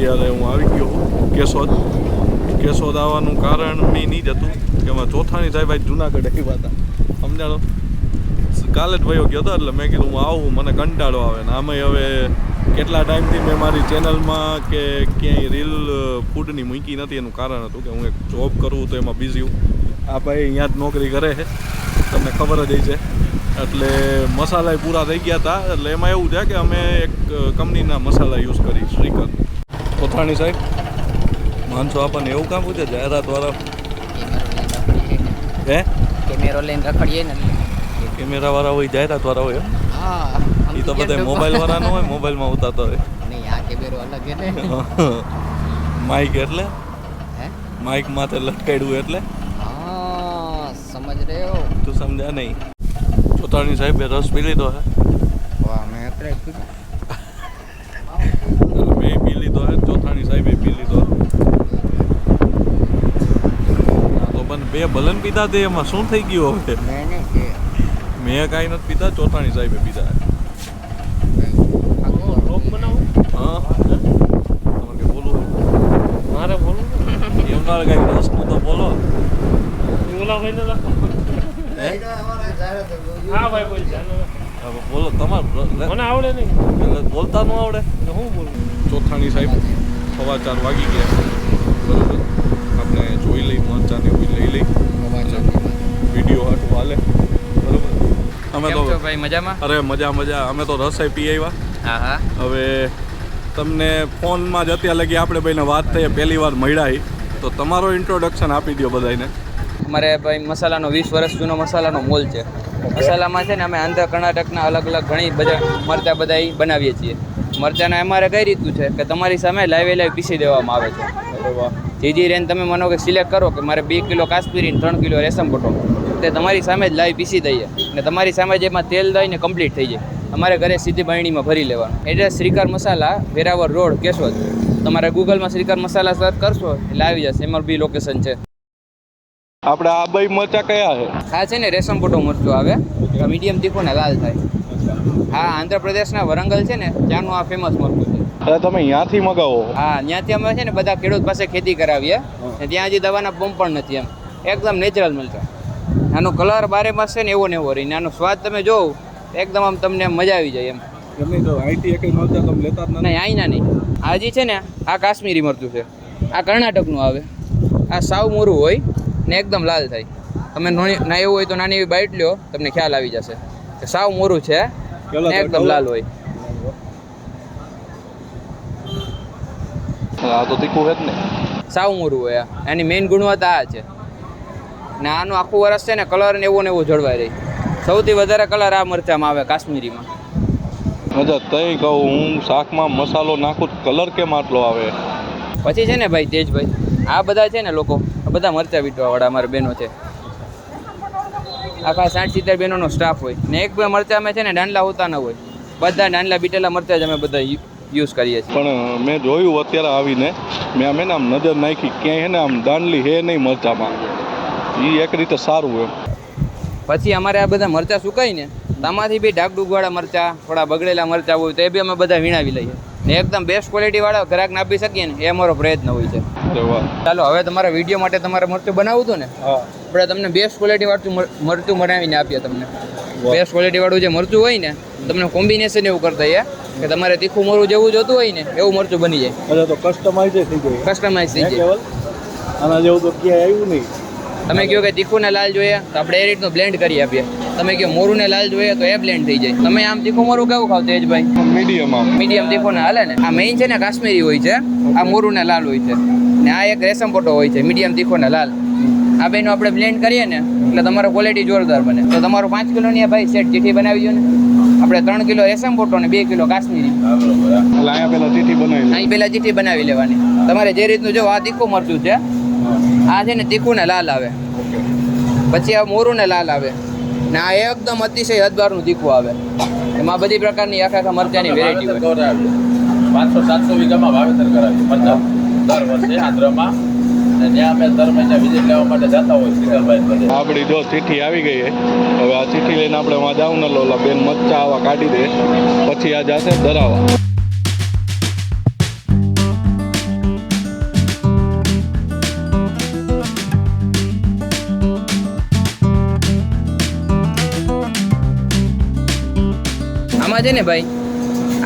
અત્યારે હું આવી ગયો કેશોદ. કેશોદ આવવાનું કારણ મેં નહીં જ હતું. કે અમે ચોથાની સાહેબ આજ જુનાગઢ આવ્યા હતા. સમજાણો? કાલે જ ભાઈઓ ગયો હતો એટલે મેં કીધું હું આવું, મને કંટાળો આવે ને આમાં હવે કેટલા ટાઈમથી મેં મારી ચેનલમાં કે ક્યાંય રીલ ફૂડની મૂકી નથી, એનું કારણ હતું કે હું એક જોબ કરું તો એમાં બિઝી હું. આ ભાઈ અહીંયા જ નોકરી કરે છે. તમને ખબર જ છે. એટલે મસાલા પૂરા થઈ ગયા હતા. એટલે એમાં એવું છે કે અમે એક કંપનીના મસાલા યુઝ કરી શ્રીકર કોથાણી સાહેબ. માનસો આપણને એવું કામ પૂછે જાહેરાત વાળા. હે? કેમેરો લઈને રખડીએ ને. કેમેરા વાળા હોય જાહેરાત વાળા હોય હા એ તો બધા મોબાઈલ વાળા ન હોય મોબાઈલમાં ઉતારતા હોય. નહીં આ કેમેરો અલગ છે ને. માઇક એટલે? હે? માઇક માથે લટકાડ્યું એટલે? હા સમજ રહ્યો. તું સમજ્યા નહીં. ચોથાણી સાહેબે રસ પી લીધો હે? વાહ મેં અત્યારે લીધો હે ચોથાણી સાહેબે પી લીધો તો પણ બે ભલન પીધા તે એમાં શું થઈ ગયું હવે? મેં કાંઈ નથી પીધા ચોથાણી સાહેબે પીધા બોલો. ઓલા ભાઈને રાખો. હા ભાઈ બોલ બોલો તમારે મને આવડે નહીં. એટલે બોલતા ન આવડે? એટલે હું બોલું? ચોથાણી સાહેબ સવા ચાર વાગી ગયા. બરોબર? આપણે જોઈ લઈ મરચાને એવું લઈ લઈ. વીડિયો હાટું હાલે. બરોબર? અમે તો ભાઈ મજામાં? અરે મજા મજા. અમે તો રસાઈ પી આવ્યા. હા હા હવે તમને ફોનમાં જ અત્યારે લગી આપણે ભાઈને વાત થઈ પહેલી વાર મળ્યા તો તમારો ઇન્ટ્રોડક્શન આપી દો બધાને અમારે ભાઈ મસાલાનો વીસ વર્ષ જૂનો મસાલાનો મોલ છે. મસાલામાં છે ને અમે આંધ્ર કર્ણાટકના અલગ અલગ ઘણી બધા મરચાં બધા બનાવીએ છીએ. મરચાંના અમારે કઈ રીતનું છે કે તમારી સામે લાવી લાઈવ પીસી દેવામાં આવે છે. જીજી રેન તમે મનો કે સિલેક્ટ કરો કે મારે બે કિલો કાશ્મીરી ત્રણ કિલો રેશમ પટો તે તમારી સામે જ લાવી પીસી દઈએ. અને તમારી સામે જ એમાં તેલ દઈને કમ્પ્લીટ થઈ જાય. અમારે ઘરે સીધી બાયણીમાં ભરી લેવાનું. Address Shrikar Masala Veraval road Keshod. તમારે ગૂગલમાં શ્રીકાર મસાલા સર્ચ કરશો એટલે આવી જશે. એમાં બી લોકેશન છે. આપણે આ બે મરચા કયા છે? આ છે ને રેશમ પટો મરચું આવે. મીડિયમ તીખું ને લાલ થાય. હા આંધ્રપ્રદેશના વરંગલ છે ને ત્યાંનું આ ફેમસ મરચું છે. અરે તમે ત્યાંથી મગાવો? હા ત્યાંથી અમે છે ને બધા ખેડૂત પાસે ખેતી કરાવીએ. ને ત્યાં હજી દવાના પંપ પણ નથી એમ. એકદમ નેચરલ મરચા. આનો કલર બારે માસ છે ને એવો ને એવો રહી ને આનો સ્વાદ તમે જોવો એકદમ આમ તમને મજા આવી જાય એમ. એમની તો અહીંથી એક મરચા તમે લેતા નહીં આઈના નહીં. આ જે છે ને આ કાશ્મીરી મરચું છે. આ કર્ણાટકનું આવે. આ સાવ મોરું હોય. ને એકદમ લાલ થાય. તમે ના એવું હોય તો નાની એવી બાઈટ લ્યો તમને ખ્યાલ આવી જશે. કે સાવ મોરું છે ને એકદમ લાલ હોય. આ તો તીખું હોય જ ને. સાવ મોરું હોય એની મેઇન ગુણવત્તા આ છે. ને આનું આખું વરસ છે ને કલર ને એવો ને એવો જળવાઈ રહી. સૌથી વધારે કલર આ મરચામાં આવે કાશ્મીરીમાં. અચ્છા તઈ કહું હું શાકમાં મસાલો નાખું કલર કેમ આટલો આવે? પછી છે ને ભાઈ તેજભાઈ. આ બધા છે ને લોકો બધા મરચા વીંટવાવાળા અમારા બહેનો છે. આખા સાઠ સિત્તેર બહેનોનો સ્ટાફ હોય ને એક બે અમે છે ને દાંડલા હોતા ન હોય. બધા ડાંડલા બીટેલા મરચા જ અમે બધા યુઝ કરીએ છીએ. પણ મેં જોયું અત્યારે આવીને મેં અમે આમ નજર નાખી ક્યાંય હે ને આમ દાંડલી હે નહીં મરચામાં. એ એક રીતે સારું એમ. પછી અમારે આ બધા મરચા સુકાઈને આમાંથી બી ડાગડુગવાળા મરચા થોડા બગડેલા મરચા હોય તો એ બી અમે બધા વીણાવી લઈએ. ને એકદમ બેસ્ટ ક્વોલિટીવાળા ગ્રાહકને આપી શકીએ ને એ અમારો પ્રયત્ન હોય છે. ચાલો હવે તમારા વીડિયો માટે તમારે મરચું બનાવવું હતું ને? આપણે તમને બેસ્ટ ક્વોલિટી વાળું મરચું બનાવીને આપીએ તમને. બેસ્ટ ક્વોલિટી વાળું જે મરચું હોય ને તમને કોમ્બિનેશન એવું કરતા હોય કે તમારે તીખું મરવું જેવું જોતું હોય ને એવું મરચું બની જાય. તો કસ્ટમાઇઝ થઈ જાય કસ્ટમાઇઝ થઈ જાય આના જેવું તો ક્યાંય આવ્યું નહીં. તમે કહો કે તીખું ને લાલ જોઈએ તો આપણે એ રીતનું બ્લેન્ડ કરી આપીએ. તમે કહો મોરું ને લાલ જોઈએ તો એ બ્લેન્ડ થઈ જાય. તમે આમ તીખું મોરું કેવું ખાવ તેજભાઈ? મીડિયમ મીડિયમ તીખું ને હાલે ને? આ મેઇન છે ને કાશ્મીરી હોય છે. આ મોરું ને લાલ હોય છે. ને આ એક રેશમ પોટો હોય છે મીડિયમ તીખો ને લાલ. આ બેનો આપણે બ્લેન્ડ કરીએ ને એટલે તમારો ક્વોલિટી જોરદાર બને. તો તમારું પાંચ કિલોની આ ભાઈ સેટ ચીઠી બનાવી દો ને. આપણે ત્રણ કિલો રેશમ પોટો ને બે કિલો કાશ્મીરી. અહીંયા પેલા ચીઠી બનાવી પહેલાં ચીઠી બનાવી લેવાની. તમારે જે રીતનું જો આ તીખું મરચું છે આ છે ને તીખું ને લાલ આવે. પછી આ મોરું ને લાલ આવે. ને આ એકદમ અતિશય હદબારનું તીખું આવે. એમાં બધી પ્રકારની આખા આખા મરચાની વેરાયટી હોય. પાંચસો સાતસો વીઘામાં વાવેતર કરાવ્યું મરચાં દર વર્ષે આંધ્રમાં. અને ત્યાં અમે દર મહિને લેવા માટે જતા હોય શ્રીકરભાઈ આપણી જો ચીઠી આવી ગઈ છે. હવે આ ચીઠી લઈને આપણે વાં ન ને લો બેન મચ્છા આવા કાઢી દે. પછી આ જાશે ધરાવા આમાં છે ને ભાઈ,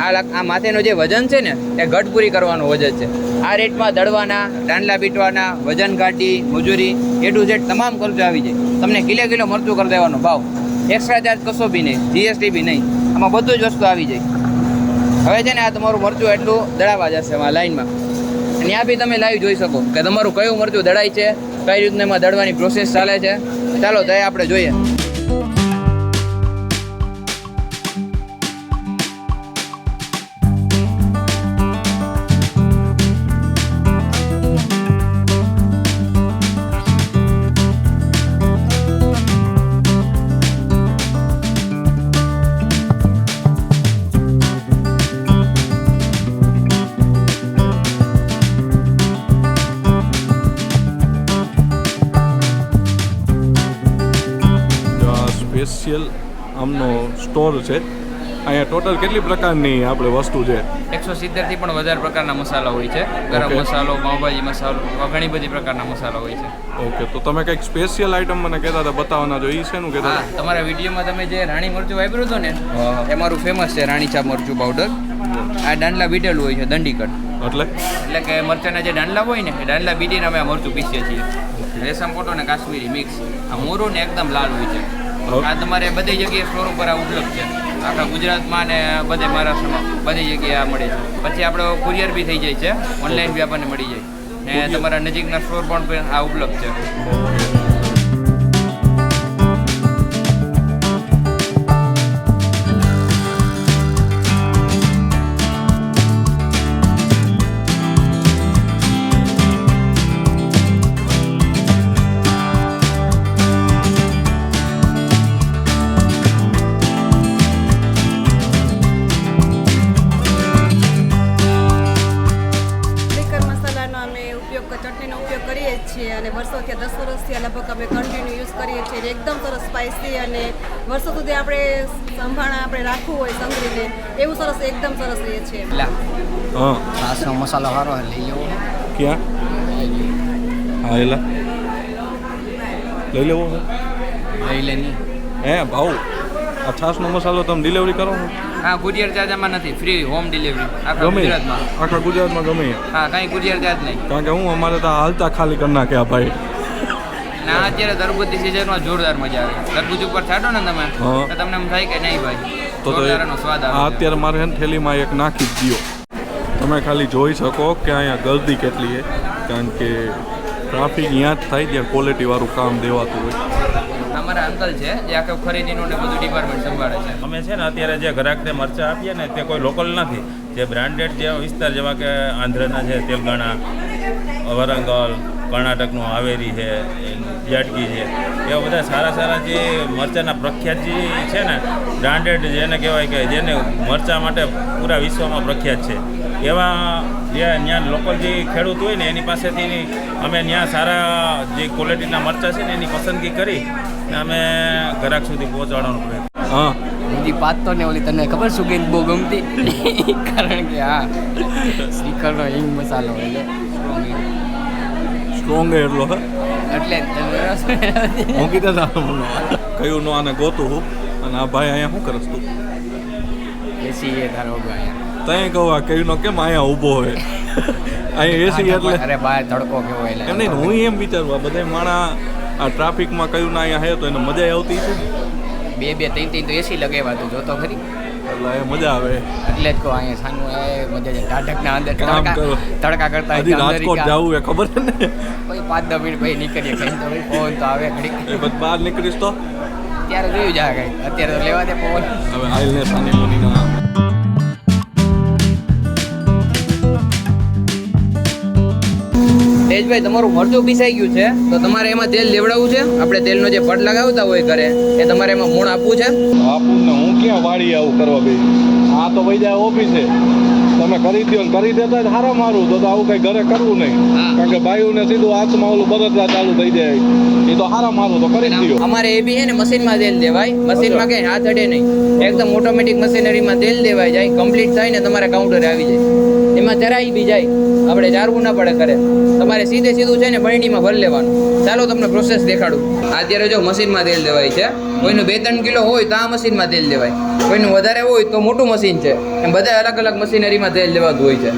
આ લાખ આ માથેનું જે વજન છે ને, એ ઘટ પૂરી કરવાનું વજન છે. આ રેટમાં દળવાના ડાંડલા પીટવાના, વજન કાઢી મજૂરી, એ ટુ ઝેડ તમામ ખર્ચો આવી જાય. તમને કિલો કિલો મરચું કરી દેવાનો, ભાવ. એક્સ્ટ્રા ચાર્જ કશો બી નહીં જીએસટી બી નહીં. આમાં બધું જ વસ્તુ આવી જાય. હવે છે ને આ તમારું મરચું એટલું દળાવા જશે આમાં લાઈનમાં. ત્યાં બી તમે લાઈવ જોઈ શકો કે તમારું કયું મરચું દળાય છે, કઈ રીતના એમાં દળવાની પ્રોસેસ ચાલે છે. ચાલો તો આપણે જોઈએ. સ્પેશિયલ આમનો સ્ટોર છે. અહીંયા ટોટલ કેટલી પ્રકારની આપણે વસ્તુ છે? એકસો સિત્તેરથી પણ વધારે પ્રકારના મસાલા હોય છે. ગરમ મસાલો પાઉંભાજી મસાલો ઘણી બધી પ્રકારના મસાલા હોય છે. ઓકે તો તમે કંઈક સ્પેશિયલ આઈટમ મને કહેતા હતા બતાવવાના જો એ છે નું કહેતા તમારા વિડીયોમાં તમે જે રાણી મરચું વાપર્યું હતું ને એ મારું ફેમસ છે રાણી ચાપ મરચું પાવડર આ દાંડલા બીટેલું હોય છે દંડીકટ? એટલે? એટલે કે મરચાના જે દાંડલા હોય ને એ દાંડલા બીટીને અમે મરચું પીસીએ છીએ. રેશમ કોટો ને કાશ્મીરી મિક્સ આ મોરું ને એકદમ લાલ હોય છે. આ તમારે બધી જગ્યાએ સ્ટોર ઉપર આ ઉપલબ્ધ છે. આખા ગુજરાતમાં ને બધે મહારાષ્ટ્રમાં બધી જગ્યાએ આ મળે છે. પછી આપણો કુરિયર બી થઈ જાય છે. ઓનલાઈન બી આપણને મળી જાય. ને તમારા નજીકના સ્ટોર પણ આ ઉપલબ્ધ છે. સ્પાઇસી અને વર્ષો સુધી આપણે સંભાળા આપણે રાખવું હોય સંગ્રીને એવું સરસ એકદમ સરસ રહે છે. હા. મસાલો સારો લઈ લેવો. ક્યાં? હા એલા લઈ લેવો. લઈ લે નહીં. હે ભાઉ આ છાશનો મસાલો તમે ડિલિવરી કરો હા કુરિયર ચાર્જમાં નથી ફ્રી હોમ ડિલિવરી આખા ગમે. ગુજરાતમાં. આખા ગુજરાતમાં ગમે. હા કાંઈ કુરિયર ચાર્જ નહીં. કારણ કે હું અમારે તો હાલતા ખાલી કરી નાખ્યા ભાઈ. ના અત્યારે તરબૂચની સિઝનમાં જોરદાર મજા આવે. તરબૂચ ઉપર છાંટો ને તમે તો તમને એમ થાય કે નહીં ભાઈ? તો સ્વાદ આવે અત્યારે મારે છે ને થેલીમાં એક નાખી જ દ્યો. તમે ખાલી જોઈ શકો કે અહીંયા ગર્દી કેટલી છે કારણ કે ટ્રાફિક ત્યાં જ થાય જ્યાં ક્વોલિટીવાળું કામ દેવાતું હોય. અમારા અંકલ છે જે આખું ખરીદીનું ને બધું ડિપાર્ટમેન્ટ સંભાળે છે. અમે છે ને અત્યારે જે ગ્રાહકને મરચાં આપીએ ને તે કોઈ લોકલ નથી. જે બ્રાન્ડેડ જે વિસ્તાર જેવા કે આંધ્રના છે તેલંગાણા વરંગલ કર્ણાટકનું હાવેરી છે જાટકી છે, એવા બધા સારા સારા જે મરચાંના પ્રખ્યાત જે છે ને, બ્રાન્ડેડ જેને કહેવાય કે જેને મરચાં માટે પૂરા વિશ્વમાં પ્રખ્યાત છે. એવા જે ત્યાં લોકલ જે ખેડૂત હોય ને, એની પાસેથી અમે ત્યાં સારા જે ક્વોલિટીના મરચાં છે ને, એની પસંદગી કરી ને અમે ગ્રાહક સુધી પહોંચાડવાનો પ્રયત્ન હા. બધી તો ને, ઓલી તને ખબર સુગંધ બહુ ગમતી? કારણ કે હા શ્રીકરનો હિંગ મસાલો એટલે. સ્ટ્રોંગ એટલો એટલે હું કીધા હતા કયું નો આને ગોતું હું. અને આ ભાઈ અહીંયા શું કરસ તું? એસી એ ધારો ત્યાં કહું આ કયું નો કેમ અહીંયા ઊભો હોય? અહીંયા એસી એટલે. અરે ભાઈ તડકો કેવો એટલે. એમ નહીં હું એમ વિચારું આ બધા માણા આ ટ્રાફિકમાં કયું ના અહીંયા હે તો એને મજા આવતી છે બે બે ત્રણ ત્રણ તો એસી લગાવ્યા તું જોતો ખરી. એટલે મજા આવે. એટલે જ કહો અહીંયા સાનું એ મજા છે. ટાઢકના અંદર તડકા. તડકા કરતા હજી રાજકોટ જવું એ ખબર છે ને? ભાઈ પાંચ દસ મિનિટ ભાઈ નીકળીએ કઈ તો ફોન તો આવે ઘડી બહાર નીકળીશ તો? ત્યારે જોયું જાય કઈ. અત્યારે તો લેવા દે પવન હવે આઈલ ને સાની તેજભાઈ, તમારું મરચું પીસાઈ ગયું છે, તો તમારે એમાં તેલ લેવડાવવું છે? આપણે તેલનો જે પડ લગાવતા હોય ઘરે, એ તમારે એમાં મૂણ આપવું છે? આપું ને હું ક્યાં વાળી આવું કરવા ભાઈ આ તો ભાઈ જાય ઓફિસે. તમે કરી દો કરી દેતા હારા મારું. તો આવું કઈ ઘરે કરવું નહીં. કારણ કે બાયુને સીધું હાથમાં ઓલું બરતરા ચાલુ થઈ જાય. એ તો હારા મારું તો કરી દો અમારે એ બી છે ને મશીનમાં તેલ દેવાય. મશીનમાં કઈ હાથ અડે નહીં. એકદમ ઓટોમેટિક મશીનરીમાં તેલ દેવાય જાય કમ્પ્લીટ થાય ને તમારા કાઉન્ટરે આવી જાય. એમાં જરાય બી જાય. આપણે જારવું ના પડે કરે તમારે સીધે સીધું છે ને બરણીમાં ભરી લેવાનું. ચાલો તમને પ્રોસેસ દેખાડું. અત્યારે જો મશીનમાં તેલ દેવાય છે. કોઈનું બે ત્રણ કિલો હોય તો આ મશીનમાં તેલ દેવાય. કોઈનું વધારે હોય તો મોટું મશીન છે. એમ બધા અલગ અલગ મશીનરીમાં તેલ દેવાતું હોય છે.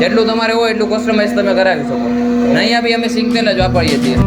જેટલું તમારે હોય એટલું કસ્ટમાઇઝ તમે કરાવી શકો. નહીં બી અમે સિંગ તેલ જ વાપરીએ છીએ.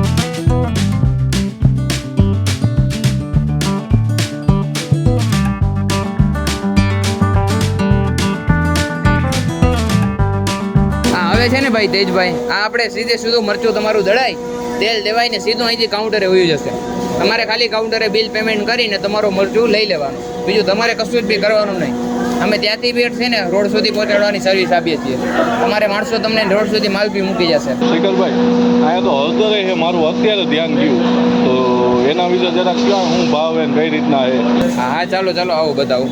હવે છે ને ભાઈ તેજભાઈ, આ આપણે સીધે સીધું મરચું તમારું દળાય તેલ દેવાય ને સીધું અહીંથી કાઉન્ટરે વયું જશે. તમારે ખાલી કાઉન્ટરે બિલ પેમેન્ટ કરીને તમારું મરચું લઈ લેવાનું. બીજું તમારે કશું જ બી કરવાનું નહીં. અમે ત્યાંથી બી છે ને રોડ સુધી પહોંચાડવાની સર્વિસ આપીએ છીએ. તમારે માણસો તમને રોડ સુધી માલ બી મૂકી જશે. શિખરભાઈ અહીંયા તો હળદરે છે મારું અત્યારે ધ્યાન ગયું. તો એના વિશે જરાક ક્યાં હું ભાવ એને કઈ રીતના છે? હા હા ચાલો ચાલો આવો બતાવું.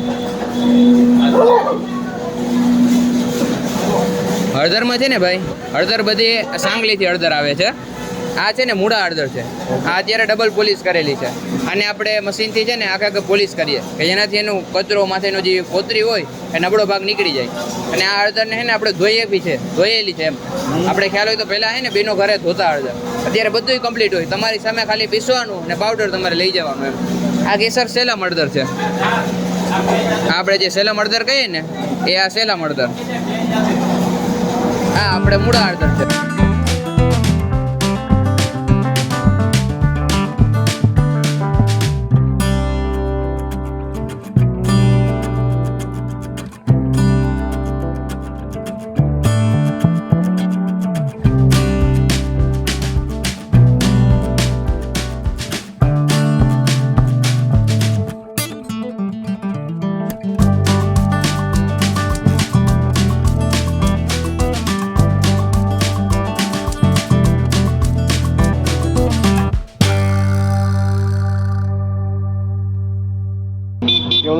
હળદરમાં છે ને ભાઈ હળદર બધી સાંગલીથી હળદર આવે છે. આ છે ને મૂળા હળદર છે. આ અત્યારે ડબલ પોલીસ કરેલી છે. અને આપણે મશીનથી છે ને આખા આખા પોલીસ કરીએ. કે જેનાથી એનું કચરો માથેનો જે કોતરી હોય, એ નબળો ભાગ નીકળી જાય. અને આ હળદરને છે ને આપણે ધોઈએ બી છે. ધોયેલી છે એમ. આપણે ખ્યાલ હોય તો પહેલાં છે ને બેનો ઘરે ધોતા હળદર. અત્યારે બધું કમ્પ્લીટ હોય. તમારી સામે ખાલી પીસવાનું અને પાવડર તમારે લઈ જવાનું એમ. આ કેસર સેલા હળદર છે. આપણે જે સેલા હળદર કહીએ ને, એ આ સેલા હળદર. હા આપણે મૂળા હળદર છે.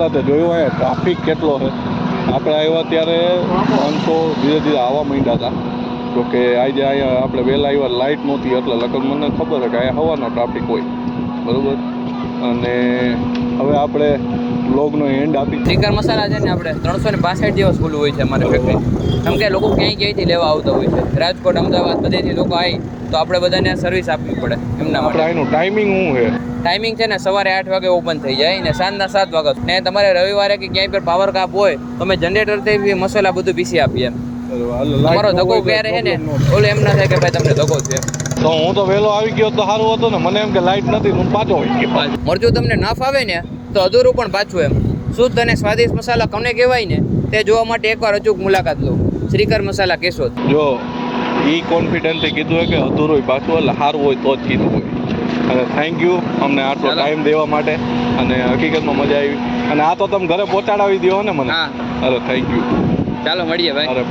કેવલા તે જોયું હોય ટ્રાફિક કેટલો છે. આપણે આવ્યા ત્યારે માણસો ધીરે ધીરે આવવા માંડ્યા હતા. તો કે આજે અહીંયા આપણે વહેલા આવ્યા લાઇટ નહોતી, એટલે લગભગ મને ખબર છે કે અહીંયા હવાનો ટ્રાફિક હોય. બરાબર? અને હવે આપણે બ્લોગનો એન્ડ આપી. શ્રીકર મસાલા છે ને આપણે ત્રણસો ને પાસઠ દિવસ ખુલ્લું હોય છે અમારી ફેક્ટરી કેમ કે લોકો ક્યાંય ક્યાંયથી લેવા આવતા હોય છે. રાજકોટ અમદાવાદ બધેથી લોકો આવી તો આપણે બધાને સર્વિસ આપવી પડે એમના માટે. એનું ટાઈમિંગ શું છે? ટાઈમિંગ છે ને સવારે આઠ વાગે ઓપન થઈ જાય ને સાંજના સાત વાગે. ને તમારે રવિવારે કે ક્યાંય પર પાવર કાપ હોય તો અમે જનરેટરથી બી મસાલા બધું પીસી આપીએ તમારો ધક્કો ક્યારે છે ને ઓલું એમ ના થાય કે ભાઈ તમને ધક્કો છે તો હું તો વહેલો આવી ગયો તો સારું હતું ને મને એમ કે લાઇટ નથી હું પાછો મરજો તમને ના ફાવે ને તો અધૂરું પણ પાછું એમ. શુદ્ધ અને સ્વાદિષ્ટ મસાલા કોને કહેવાય ને તે જોવા માટે એકવાર અચૂક મુલાકાત લો. શ્રીકર મસાલા કેશોદ. જો ઈ કોન્ફિડન્ટે કીધું હોય કે અધૂરું પાછું એટલે સારું હોય તો જ કીધું હોય. અને થેન્ક યુ અમને આટલો ટાઈમ દેવા માટે. અને હકીકતમાં મજા આવી. અને આ તો તમે ઘરે પહોંચાડાવી દો ને મને. હા. અરે થેન્ક યુ ચાલો મળીએ ભાઈ.